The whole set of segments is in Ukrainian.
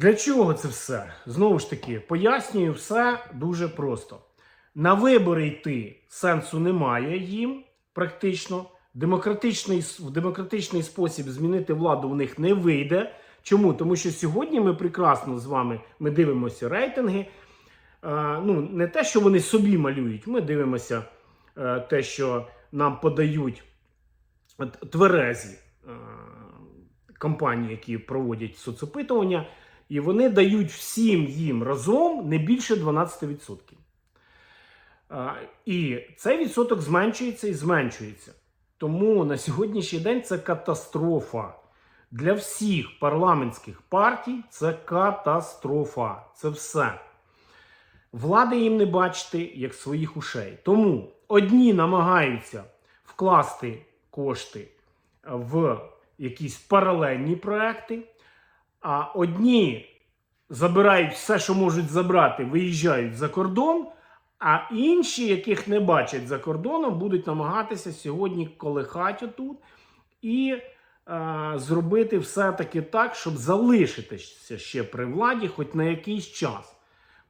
Для чого це все? Знову ж таки, пояснюю все дуже просто. На вибори йти сенсу немає їм практично. Демократичний, в демократичний спосіб змінити владу у них не вийде. Чому? Тому що сьогодні ми прекрасно з вами ми дивимося рейтинги. Е, ну, не те, що вони собі малюють, ми дивимося е, те, що нам подають тверезі е, компанії, які проводять соцопитування, і вони дають всім їм разом не більше 12%. Е, І цей відсоток зменшується і зменшується. Тому на сьогоднішній день це катастрофа. Для всіх парламентських партій це катастрофа. Це все. Влади їм не бачити як своїх ушей. Тому одні намагаються вкласти кошти в якісь паралельні проекти, а одні забирають все, що можуть забрати, виїжджають за кордон. А інші, яких не бачать за кордоном, будуть намагатися сьогодні колихати отут і е, зробити все-таки так, щоб залишитися ще при владі, хоч на якийсь час.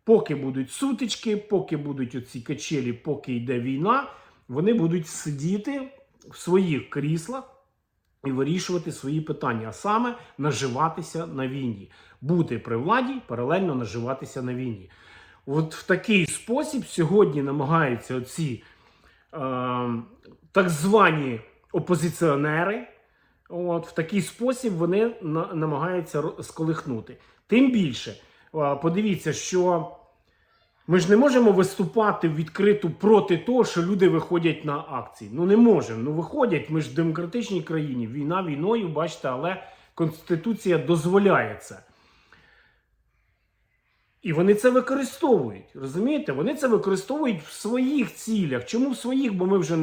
Поки будуть сутички, поки будуть оці качелі, поки йде війна, вони будуть сидіти в своїх кріслах і вирішувати свої питання, а саме наживатися на війні, бути при владі, паралельно наживатися на війні. От в такий спосіб сьогодні намагаються оці е, так звані опозиціонери. От, в такий спосіб вони намагаються сколихнути. Тим більше, е, подивіться, що ми ж не можемо виступати відкрито проти того, що люди виходять на акції. Ну не можемо. Ну виходять. Ми ж в демократичній країні. Війна війною, бачите, але Конституція дозволяє це. І вони це використовують. Розумієте? Вони це використовують в своїх цілях. Чому в своїх? Бо ми вже